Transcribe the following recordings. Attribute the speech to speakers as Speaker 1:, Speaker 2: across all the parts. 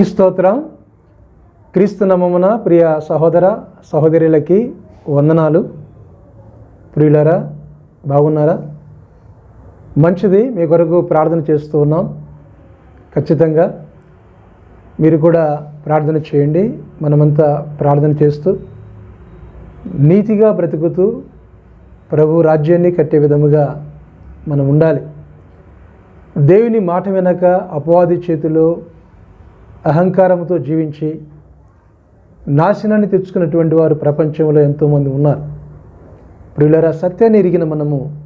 Speaker 1: స్తోత్రం. క్రీస్తు నమమున ప్రియ సహోదర సహోదరులకి వందనాలు. ప్రియులరా బాగున్నారా? మంచిది మీ కొరకు ప్రార్థన చేస్తూ ఉన్నాం. ఖచ్చితంగా మీరు కూడా ప్రార్థన చేయండి. మనమంతా ప్రార్థన చేస్తూ నీతిగా బ్రతుకుతూ ప్రభు రాజ్యాన్ని కట్టే విధముగా మనం ఉండాలి. దేవుని మాట వెనక అపవాది చేతిలో అహంకారంతో జీవించి నాశనాన్ని తెచ్చుకున్నటువంటి వారు ప్రపంచంలో ఎంతోమంది ఉన్నారు. ప్రియులరా సత్యాన్ని ఎరిగిన మనము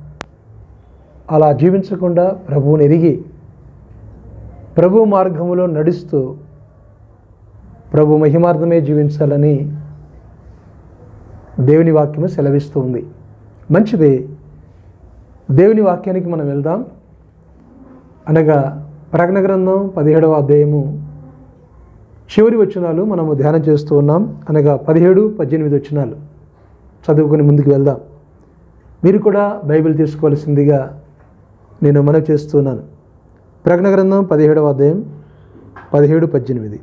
Speaker 1: అలా జీవించకుండా ప్రభువుని ఎరిగి ప్రభు మార్గములో నడుస్తూ ప్రభు మహిమార్థమే జీవించాలని దేవుని వాక్యము సెలవిస్తూ ఉంది. మంచిది. దేవుని వాక్యానికి మనం వెళ్దాం. అనగా ప్రకటన గ్రంథం పదిహేడవ అధ్యాయము చివరి వచనాలు మనము ధ్యానం చేస్తూ ఉన్నాం. అనగా పదిహేడు పద్దెనిమిది వచనాలు. చదువుకొని ముందుకు వెళ్దాం. మీరు కూడా బైబిల్ తీసుకోవాల్సిందిగా నేను మనవి చేస్తున్నాను ప్రకటన గ్రంథం పదిహేడవ అధ్యాయం పదిహేడు పద్దెనిమిది.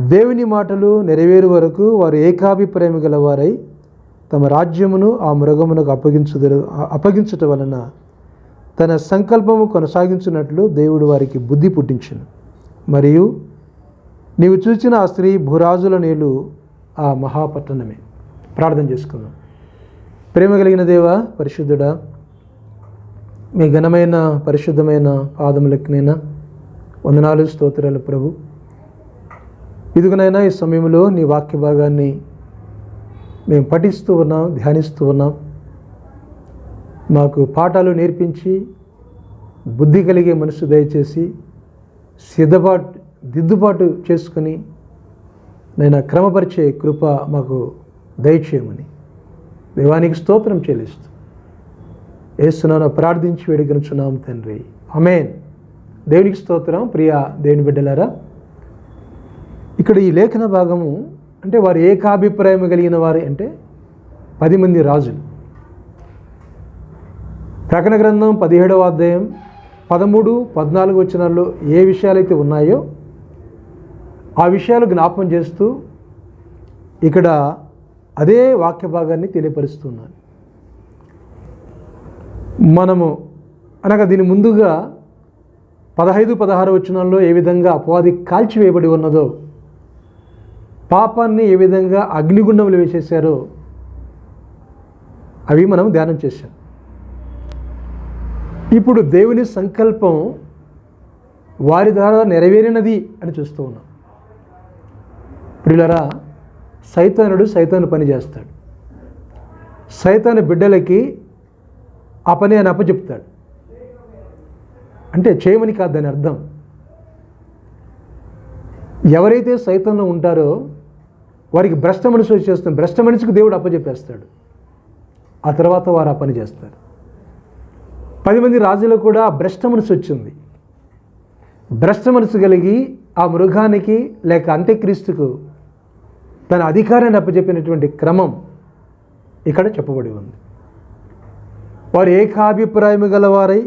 Speaker 1: దేవుని మాటలు నెరవేరు వరకు వారు ఏకాభిప్రాయం గలవారై తమ రాజ్యమును ఆ మృగమునకు అప్పగించుదరు అప్పగించటం వలన తన సంకల్పము కొనసాగించినట్లు దేవుడు వారికి బుద్ధి పుట్టించను. మరియు నీవు చూచిన ఆ స్త్రీ భూరాజుల నేలు ఆ మహాపట్టణమే. ప్రార్థన చేసుకుందాం. ప్రేమ కలిగిన దేవ పరిశుద్ధుడా మీ ఘనమైన పరిశుద్ధమైన పాదములకినైనా వందనాలు స్తోత్రాలు ప్రభు. ఇదిగనైనా ఈ సమయంలో నీ వాక్య భాగాన్ని మేము పఠిస్తూ ఉన్నాం ధ్యానిస్తూ ఉన్నాం. మాకు పాఠాలు నేర్పించి బుద్ధి కలిగే మనసు దయచేసి సిద్ధపాటు దిద్దుబాటు చేసుకుని నేను క్రమపరిచే కృప మాకు దయచేయమని. దేవానికి స్తోత్రం చెల్లిస్తూ వేస్తున్నాను ప్రార్థించి వేడుకొనుచున్నాం తండ్రి. అమేన్ దేవునికి స్తోత్రం. ప్రియ దేవుని బిడ్డలారా ఇక్కడ ఈ లేఖన భాగము అంటే వారు ఏకాభిప్రాయం కలిగిన వారు అంటే పది మంది రాజులు. ప్రకటన గ్రంథం పదిహేడవ అధ్యాయం పదమూడు పద్నాలుగు వచ్చినాల్లో ఏ విషయాలైతే ఉన్నాయో ఆ విషయాలు జ్ఞాపకం చేస్తూ ఇక్కడ అదే వాక్య భాగాన్ని తెలియపరుస్తున్నాను. మనము అనగా దీని ముందుగా పదహైదు పదహారు వచనాల్లో ఏ విధంగా అపవాది కాల్చివేయబడి ఉన్నదో పాపాన్ని ఏ విధంగా అగ్నిగుండంలో వేసేసారో అవి మనం ధ్యానం చేశాం. ఇప్పుడు దేవుని సంకల్పం వారి ద్వారా నెరవేరినది అని చూస్తూ ఉన్నాం. ప్రియులరా సైతానుడు సైతాను పని చేస్తాడు. సైతాను బిడ్డలకి ఆ పని అని అప్పచెప్తాడు. అంటే చేయమని కాదు దాని అర్థం. ఎవరైతే సైతంలో ఉంటారో వారికి భ్రష్ట మనసు వచ్చేస్తుంది భ్రష్ట మనిషికి దేవుడు అప్పచెప్పేస్తాడు. ఆ తర్వాత వారు ఆ పని చేస్తారు. పది మంది రాజులకు కూడా భ్రష్ట మనసు వచ్చింది. భ్రష్ట మనసు కలిగి ఆ మృగానికి లేక అంత్యక్రీస్తుకు తన అధికారాన్ని అప్పచెప్పినటువంటి క్రమం ఇక్కడ చెప్పబడి ఉంది. వారు ఏకాభిప్రాయం గలవారై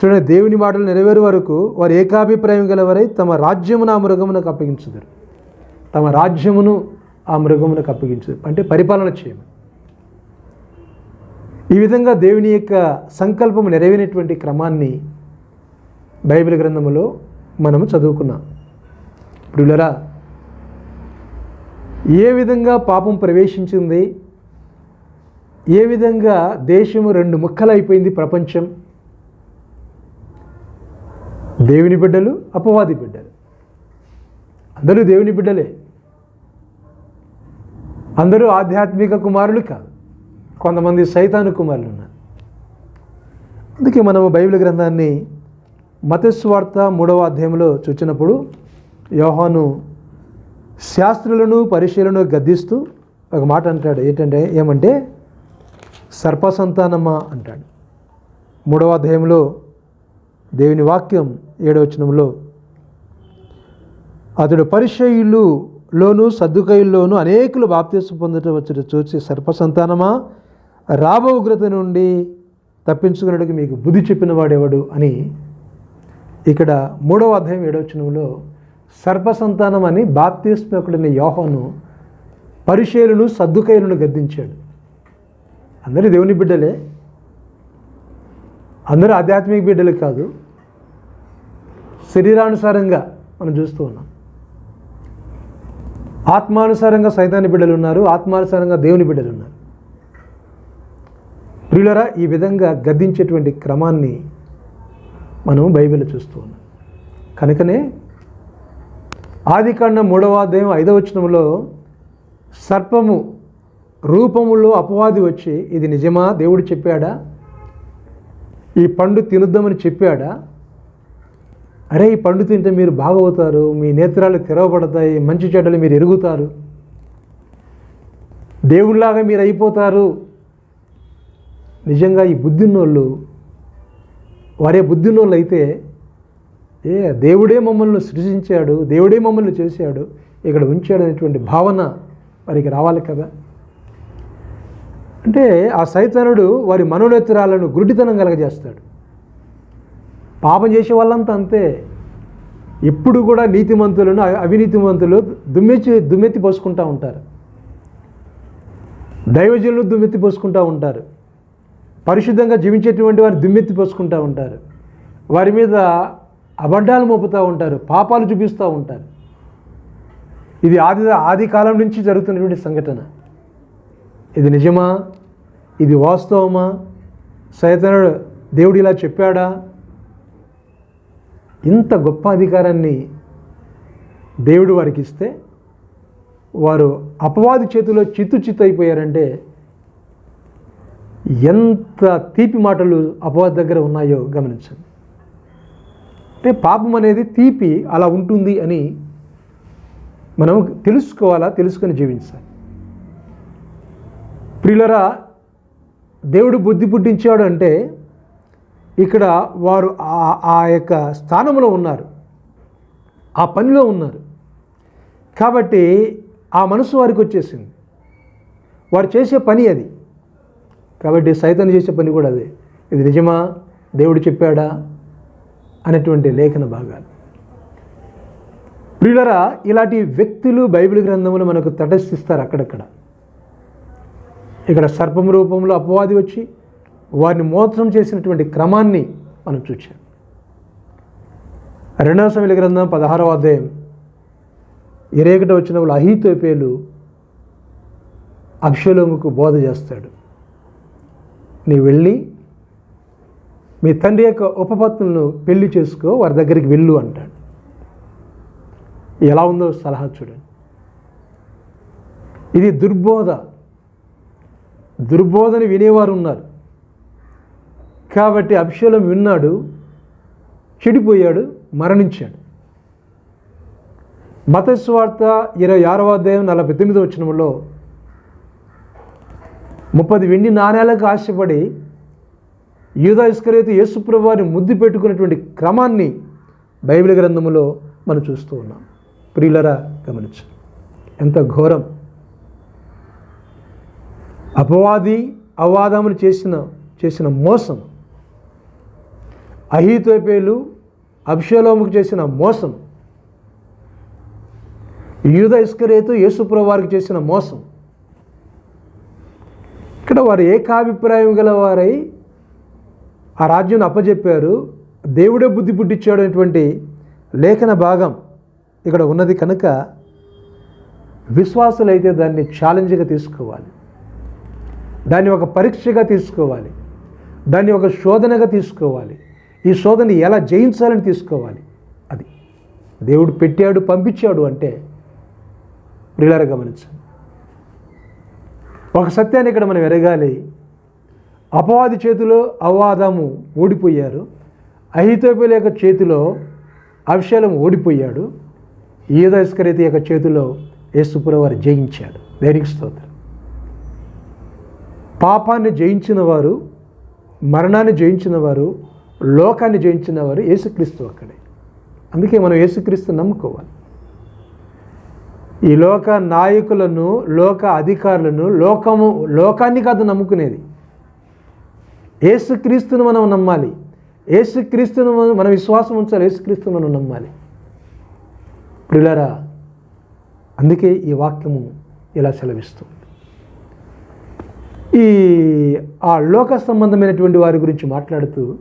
Speaker 1: చూడండి దేవుని మాటలు నెరవేరు వరకు వారు ఏకాభిప్రాయం గలవారై తమ రాజ్యమును ఆ మృగమునకు అప్పగించుదురు. తమ రాజ్యమును ఆ మృగమునకు అప్పగించు అంటే పరిపాలన చేయము ఈ విధంగా దేవుని యొక్క సంకల్పం నెరవేరినటువంటి క్రమాన్ని బైబిల్ గ్రంథములో మనము చదువుకున్నాం. ప్రియులరా ఏ విధంగా పాపం ప్రవేశించింది? ఏ విధంగా దేశము రెండు ముక్కలైపోయింది ప్రపంచం? దేవుని బిడ్డలు అపవాది బిడ్డలు. అందరూ దేవుని బిడ్డలే. అందరూ ఆధ్యాత్మిక కుమారులు కాదు. కొంతమంది సైతాను కుమారులు ఉన్నారు. అందుకే మనము బైబిల్ గ్రంథాన్ని మతస్వార్థ మూడవ అధ్యాయంలో చూచినప్పుడు యోహాను శాస్త్రులను పరిశీలను గద్దిస్తూ ఒక మాట అంటాడు. ఏంటంటే ఏమంటే సర్పసంతానమా అంటాడు. మూడవ అధ్యాయంలో దేవుని వాక్యం ఏడవచనంలో అతడు పరిచయులు లోను అనేకులు బాప్తీసం పొందటం వచ్చి చూసి సర్పసంతానమా? రాబో ఉగ్రత నుండి తప్పించుకున్నట్టుకు మీకు బుద్ధి చెప్పిన వాడెవడు అని ఇక్కడ మూడవ అధ్యాయం ఏడవచనంలో సర్పసంతానం అని బాప్తిస్మకుడిని యోహను పరిశీలను సద్దుకైలను గద్దించాడు. అందరూ దేవుని బిడ్డలే. అందరూ ఆధ్యాత్మిక బిడ్డలు కాదు. శరీరానుసారంగా మనం చూస్తూ ఉన్నాం. ఆత్మానుసారంగా సైతాన్ని బిడ్డలు ఉన్నారు ఆత్మానుసారంగా దేవుని బిడ్డలు ఉన్నారు. ప్రియులరా ఈ విధంగా గద్దించేటువంటి క్రమాన్ని మనం బైబిల్ చూస్తూ ఉన్నాం. కనుకనే ఆదికాండం మూడవ అధ్యాయం ఐదవ వచనంలో సర్పము రూపములో అపవాది వచ్చి ఇది నిజమా? దేవుడు చెప్పాడా? ఈ పండు తినుద్దామని చెప్పాడా? అరే ఈ పండు తింటే మీరు బాగవుతారు మీ నేత్రాలు తెరవబడతాయి మంచి చెడ్డలు మీరు ఎరుగుతారు. దేవుళ్ళలాగా మీరు అయిపోతారు. నిజంగా ఈ బుద్ధిన్నోళ్ళు వారే బుద్ధిన్నోళ్ళు అయితే ఏ దేవుడే మమ్మల్ని సృజించాడు దేవుడే మమ్మల్ని చేశాడు ఇక్కడ ఉంచాడు అనేటువంటి భావన వారికి రావాలి కదా? అంటే ఆ సైతనుడు వారి మనోనేత్రాలను గురుడితనం కలగజేస్తాడు. పాపం చేసే వాళ్ళంతా అంతే. ఎప్పుడు కూడా నీతిమంతులను అవినీతిమంతులు దుమ్మెచ్చి దుమ్మెత్తి పోసుకుంటూ ఉంటారు. దైవజనులు దుమ్మెత్తి పోసుకుంటూ ఉంటారు. పరిశుద్ధంగా జీవించేటువంటి వారు దుమ్మెత్తి పోసుకుంటూ ఉంటారు. వారి మీద అబద్ధాలు మోపుతూ ఉంటారు పాపాలు చూపిస్తూ ఉంటారు. ఇది ఆది ఆది కాలం నుంచి జరుగుతున్నటువంటి సంఘటన. ఇది నిజమా? ఇది వాస్తవమా? సైతనుడు దేవుడు ఇలా చెప్పాడా? ఇంత గొప్ప అధికారాన్ని దేవుడు వారికి ఇస్తే వారు అపవాది చేతిలో చిత్తు చిత్తు అయిపోయారంటే ఎంత తీపి మాటలు అపవాది దగ్గర ఉన్నాయో గమనించండి. అంటే పాపం అనేది తీపి అలా ఉంటుంది అని మనం తెలుసుకోవాలా తెలుసుకొని జీవించాలి. ప్రియులరా దేవుడు బుద్ధి పుట్టించాడు అంటే ఇక్కడ వారు ఆ- యొక్క స్థానంలో ఉన్నారు. ఆ పనిలో ఉన్నారు. కాబట్టి ఆ మనసు వారికి వచ్చేసింది. వారు చేసే పని అది. కాబట్టి సైతం చేసే పని కూడా అదే. ఇది నిజమా? దేవుడు చెప్పాడా? అనేటువంటి లేఖన భాగాలు. ప్రియులరా ఇలాంటి వ్యక్తులు బైబిల్ గ్రంథములు మనకు తటస్థిస్తారు అక్కడక్కడ. ఇక్కడ సర్పం రూపంలో అపవాది వచ్చి వారిని మోసం చేసినటువంటి క్రమాన్ని మనం చూచాం. రెండవ సమయ గ్రంథం పదహారవ అధ్యాయం. ఇరవై ఒకటి వచ్చిన వాళ్ళు అహీతోపేలు అక్షలోముకు బోధ చేస్తాడు. నీ వెళ్ళి మీ తండ్రి యొక్క ఉపపత్తులను పెళ్ళి చేసుకో వారి దగ్గరికి వెళ్ళు అంటాడు. ఎలా ఉందో సలహా చూడండి. ఇది దుర్బోధ. దుర్బోధని వినేవారు ఉన్నారు. కాబట్టి అభిషేలం విన్నాడు చెడిపోయాడు మరణించాడు. మతస్వార్త ఇరవై ఆరవ అధ్యాయం నలభై తొమ్మిది వచ్చినంలో ముప్పది వెండి నాణ్యాలకు ఆశపడి యూదా ఇస్కరేతు యేసుప్రభు వారిని ముద్దు పెట్టుకున్నటువంటి క్రమాన్ని బైబిల్ గ్రంథములో మనం చూస్తూ ఉన్నాం. ప్రియులరా గమనించు ఎంత ఘోరం. అపవాది అవాదములు చేసిన చేసిన మోసం. అహీతోపేలు అభిషేలోముకు చేసిన మోసం. యూద ఇస్కరేతు యేసుప్రభు వారికి చేసిన మోసం. ఇక్కడ వారు ఏకాభిప్రాయం గల వారై ఆ రాజ్యం అప్పజెప్పారు. దేవుడే బుద్ధి పుట్టించాడు అనేటువంటి లేఖన భాగం ఇక్కడ ఉన్నది కనుక విశ్వాసులైతే దాన్ని ఛాలెంజ్గా తీసుకోవాలి. దాన్ని ఒక పరీక్షగా తీసుకోవాలి. దాన్ని ఒక శోధనగా తీసుకోవాలి. ఈ శోధన ఎలా జయించాలని తీసుకోవాలి. అది దేవుడు పెట్టాడు పంపించాడు అంటే ప్రియులారా గమనించండి. ఒక సత్యాన్ని ఇక్కడ మనం ఎరగాలి. అపవాది చేతిలో అవాదము ఓడిపోయారు. అహితోపేల యొక్క చేతిలో అవిశాలం ఓడిపోయాడు. ఈదస్కరిత యొక్క చేతిలో యేసుపుర వారు జయించాడు. దేనికి స్తోత్రం? పాపాన్ని జయించిన వారు మరణాన్ని జయించిన వారు లోకాన్ని జయించిన వారు యేసుక్రీస్తు అక్కడే అందుకే మనం యేసుక్రీస్తు నమ్ముకోవాలి. ఈ లోక నాయకులను లోక అధికారులను లోకము లోకాన్ని కాదు నమ్ముకునేది. ఏసుక్రీస్తును మనం నమ్మాలి. ఏసుక్రీస్తును మనం విశ్వాసం ఉంచాలి. ఏసుక్రీస్తును మనం నమ్మాలి. ప్రిలరా అందుకే ఈ వాక్యము ఇలా సెలవిస్తుంది. ఈ ఆ లోక సంబంధమైనటువంటి వారి గురించి మాట్లాడుతూ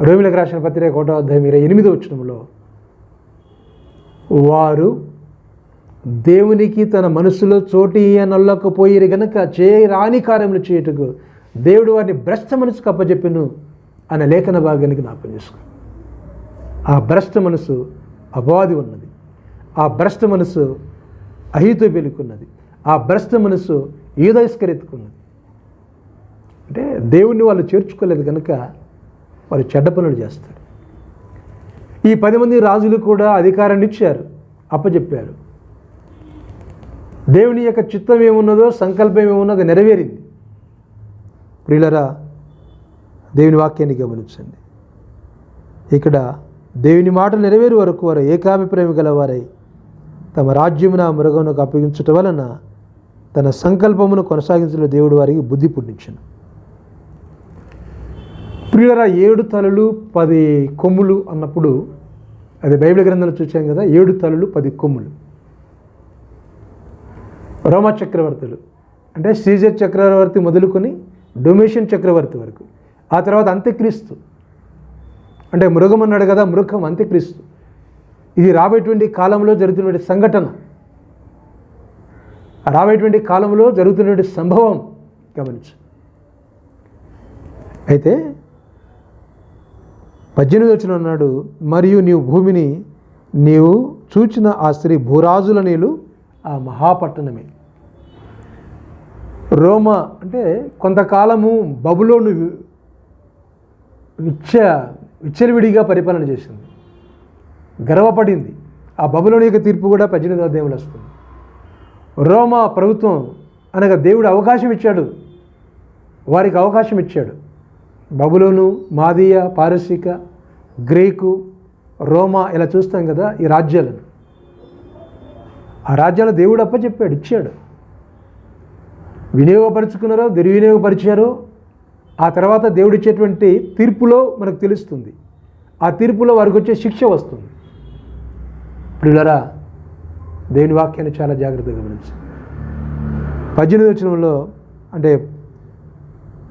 Speaker 1: రోమిలకు రాసిన పత్రిక ఒకటో అధ్యాయం ఇరవై ఎనిమిదో వచ్చినంలో వారు దేవునికి తన మనసులో చోటి నల్లకపోయి గనక చేయరాని కార్యములు చేయుటకు దేవుడు వారిని భ్రష్ట మనసుకు అప్పచెప్పెను అనే లేఖన భాగానికి జ్ఞాపకం చేసుకో. ఆ భ్రష్ట మనసు అబాది ఉన్నది. ఆ భ్రష్ట మనసు అహితో పెలుకున్నది ఆ భ్రష్ట మనసు ఈదస్కరెత్తుకున్నది అంటే దేవుణ్ణి వాళ్ళు చేర్చుకోలేదు కనుక వారు చెడ్డ పనులు చేస్తారు. ఈ పది మంది రాజులు కూడా అధికారాన్ని ఇచ్చారు అప్పచెప్పారు దేవుని యొక్క చిత్తం ఏమున్నదో సంకల్పం ఏమున్నదో నెరవేరింది. ప్రియులరా దేవుని వాక్యాన్ని గమనించండి. ఇక్కడ దేవుని మాట నెరవేరు వరకు వారు ఏకాభిప్రాయం గలవారై తమ రాజ్యమున మృగమునకు అప్పగించటం వలన తన సంకల్పమును కొనసాగించిన దేవుడు వారికి బుద్ధి పుట్టించను. ప్రియులరా ఏడు తలలు పది కొమ్ములు అన్నప్పుడు అది బైబిల్ గ్రంథంలో చూసాం కదా ఏడు తలలు పది కొమ్ములు. రోమ చక్రవర్తులు అంటే సీజర్ చక్రవర్తి మొదలుకొని డొమేషన్ చక్రవర్తి వరకు. ఆ తర్వాత అంత్యక్రీస్తు. అంటే మృగం అన్నాడు కదా మృగం అంత్యక్రీస్తు. ఇది రాబోయేటువంటి కాలంలో జరుగుతున్నటువంటి సంఘటన. రాబోయేటువంటి కాలంలో జరుగుతున్నటువంటి సంభవం గమనించు. అయితే పద్దెనిమిది వచ్చిన అన్నాడు మరియు నీవు భూమిని నీవు చూచిన ఆ స్త్రీ భూరాజుల నీళ్ళు ఆ మహాపట్టణమే. రోమా అంటే కొంతకాలము బబులోను విచ్చ విచ్చలవిడిగా పరిపాలన చేసింది. గర్వపడింది. ఆ బబులోని యొక్క తీర్పు కూడా పద్దెనిమిది అధ్యాయంలో వస్తుంది. రోమా ప్రభుత్వం అనగా దేవుడు అవకాశం ఇచ్చాడు. వారికి అవకాశం ఇచ్చాడు. బబులోను మాదియ పారసీక గ్రీకు రోమా ఇలా చూస్తాం కదా ఈ రాజ్యాలను. ఆ రాజ్యాలు దేవుడు అప్పచెప్పాడు ఇచ్చాడు. వినియోగపరుచుకున్నారో దుర్వినియోగపరిచారో ఆ తర్వాత దేవుడిచ్చేటువంటి తీర్పులో మనకు తెలుస్తుంది. ఆ తీర్పులో వారికి వచ్చే శిక్ష వస్తుంది. ప్రియులరా దేవుని వాక్యాన్ని చాలా జాగ్రత్తగా గమనించి. పద్దెనిమిది వచనంలో అంటే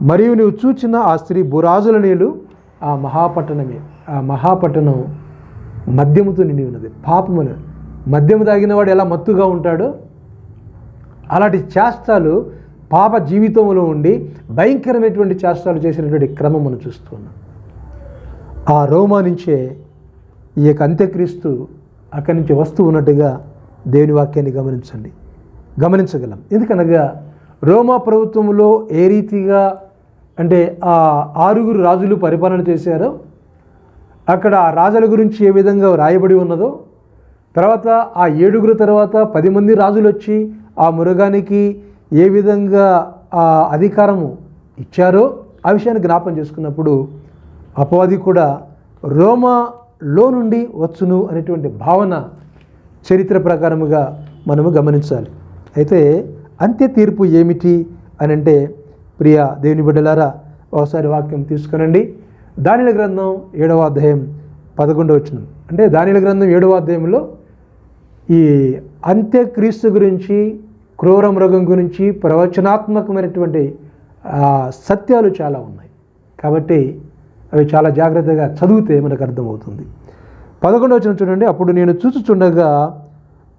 Speaker 1: మరియు నువ్వు చూచిన ఆ స్త్రీ బురాజుల నీళ్ళు ఆ మహాపట్టణమే ఆ మహాపట్టణం మద్యముతో నిండి ఉన్నది. పాపములు మద్యము తాగినవాడు ఎలా మత్తుగా ఉంటాడో అలాంటి చేష్టాలు పాప జీవితంలో ఉండి భయంకరమైనటువంటి చేష్టాలు చేసినటువంటి క్రమం మనం చూస్తున్నాం ఆ రోమా నుంచే ఈ యొక్క అంత్యక్రీస్తు అక్కడి నుంచి వస్తూ ఉన్నట్టుగా దేవుని వాక్యాన్ని గమనించండి. గమనించగలం. ఎందుకనగా రోమా ప్రభుత్వంలో ఏ రీతిగా అంటే ఆ ఆరుగురు రాజులు పరిపాలన చేశారో అక్కడ ఆ రాజుల గురించి ఏ విధంగా రాయబడి ఉన్నదో తర్వాత ఆ ఏడుగురు తర్వాత పది మంది రాజులు వచ్చి ఆ మృగానికి ఏ విధంగా ఆ అధికారము ఇచ్చారో ఆ విషయాన్ని జ్ఞాపం చేసుకున్నప్పుడు అపవాది కూడా రోమాలో నుండి వచ్చును అనేటువంటి భావన చరిత్ర ప్రకారముగా మనము గమనించాలి. అయితే అంత్య తీర్పు ఏమిటి అని అంటే ప్రియ దేవుని బిడ్డలారా ఒకసారి వాక్యం తీసుకునండి. దానిల గ్రంథం ఏడవ అధ్యాయం పదకొండవ వచ్చిన అంటే దానిల గ్రంథం ఏడవ అధ్యాయంలో ఈ అంత్యక్రీస్తు గురించి క్రూర మృగం గురించి ప్రవచనాత్మకమైనటువంటి సత్యాలు చాలా ఉన్నాయి. కాబట్టి అవి చాలా జాగ్రత్తగా చదివితే మనకు అర్థమవుతుంది. పదకొండవ వచ్చిన చూడండి. అప్పుడు నేను చూచుచుండగా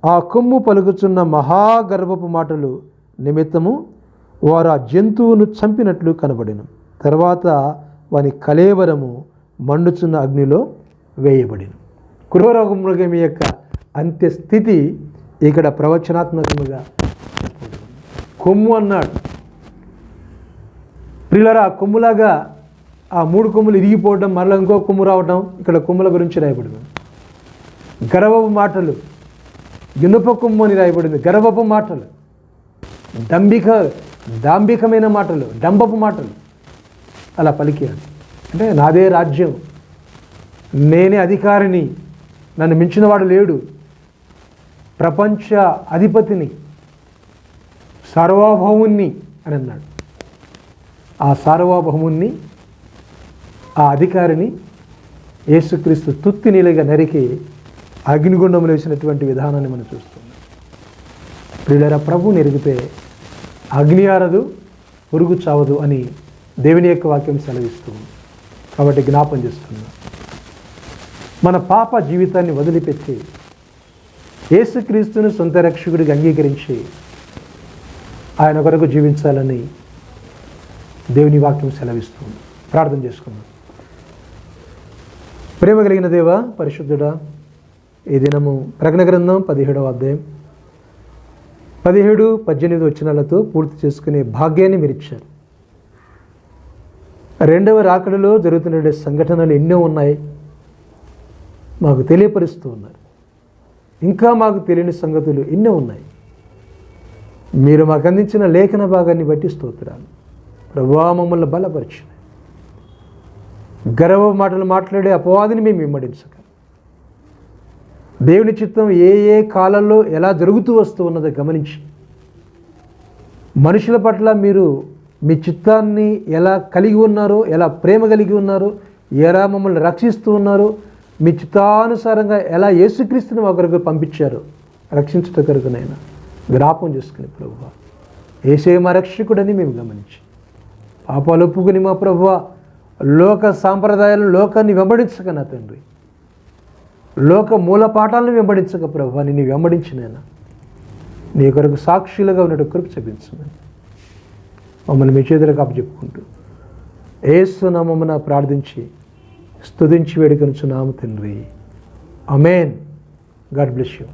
Speaker 1: ఆ కొమ్ము పలుకుచున్న మహాగర్భపు మాటలు నిమిత్తము వారు ఆ జంతువును చంపినట్లు కనబడిను. తర్వాత వాని కలేవరము మండుచున్న అగ్నిలో వేయబడిన. క్రూర మృగం యొక్క అంత్యస్థితి ఇక్కడ ప్రవచనాత్మకముగా కొమ్ము అన్నాడు. ప్రిలరా కొమ్ములాగా ఆ మూడు కొమ్ములు ఇరిగిపోవడం మరలా ఇంకో కొమ్ము రావడం ఇక్కడ కొమ్ముల గురించి రాయబడింది. గర్వపు మాటలు ఇనుప కొమ్ము అని రాయబడింది. గర్వపు మాటలు దంభిక దాంభికమైన మాటలు డంబపు మాటలు అలా పలికాడు అంటే నాదే రాజ్యం నేనే అధికారిని నన్ను మించినవాడు లేడు. ప్రపంచ అధిపతిని సార్వభౌముణ్ణి అని అన్నాడు. ఆ సార్వభౌముణ్ణి ఆ అధికారిని యేసుక్రీస్తు తుత్తి నీలుగా నరికి అగ్నిగుండంలో వేసినటువంటి విధానాన్ని మనం చూస్తున్నాం. ప్రియులరా ప్రభు నెరిగితే అగ్ని ఆరదు పురుగు చావదు అని దేవుని యొక్క వాక్యం సెలవిస్తుంది. కాబట్టి జ్ఞాపం చేస్తున్నాం. మన పాప జీవితాన్ని వదిలిపెట్టి యేసుక్రీస్తుని సొంత రక్షకుడిగా అంగీకరించి ఆయన కొరకు జీవించాలని దేవుని వాక్యం సెలవిస్తుంది. ప్రార్థన చేసుకుందాం. ప్రేమ కలిగిన దేవ పరిశుద్ధుడా ఈ దినము ప్రజ్ఞ గ్రంథం పదిహేడవ అధ్యాయం. పదిహేడు పద్దెనిమిది వచ్చినాలతో పూర్తి చేసుకునే భాగ్యాన్ని మీరు ఇచ్చారు రెండవ రాకడలో జరుగుతున్న సంఘటనలు ఎన్నో ఉన్నాయి. మాకు తెలియపరుస్తూ ఉన్నారు. ఇంకా మాకు తెలియని సంగతులు ఎన్నో ఉన్నాయి. మీరు మాకు అందించిన లేఖన భాగాన్ని బట్టి స్తోత్రాలు. ప్రభా మమ్మల్ని బలపరిచిన గర్వ మాటలు మాట్లాడే అపవాదిని మేము వెంబడించక. దేవుని చిత్తం ఏ ఏ కాలంలో ఎలా జరుగుతూ వస్తూ ఉన్నదో గమనించి. మనుషుల పట్ల మీరు మీ చిత్తాన్ని ఎలా కలిగి ఉన్నారో ఎలా ప్రేమ కలిగి ఉన్నారో ఎలా మమ్మల్ని రక్షిస్తూ ఉన్నారో మీ చిత్తానుసారంగా ఎలా యేసుక్రీస్తుని ఒకరికి పంపించారు రక్షించట కొరకునైనా జ్ఞాపం చేసుకుని ప్రభు ఏసే మా రక్షకుడని మేము గమనించి పాపాలు ఒప్పుకుని మా ప్రభు లోక సాంప్రదాయాలను లోకాన్ని వెంబడించక నా తండ్రి. లోక మూల పాఠాలను వెంబడించక ప్రభు నిన్ను వెంబడించినైనా. నీ కొరకు సాక్షులుగా ఉన్నట్టు కృప చూపించమని మమ్మల్ని మీ చేతులకు అప్పచెప్పుకుంటూ ఏసునామమున ప్రార్థించి స్తుతించి వేడుకనుచున్నాము తండ్రి. Amen God bless you.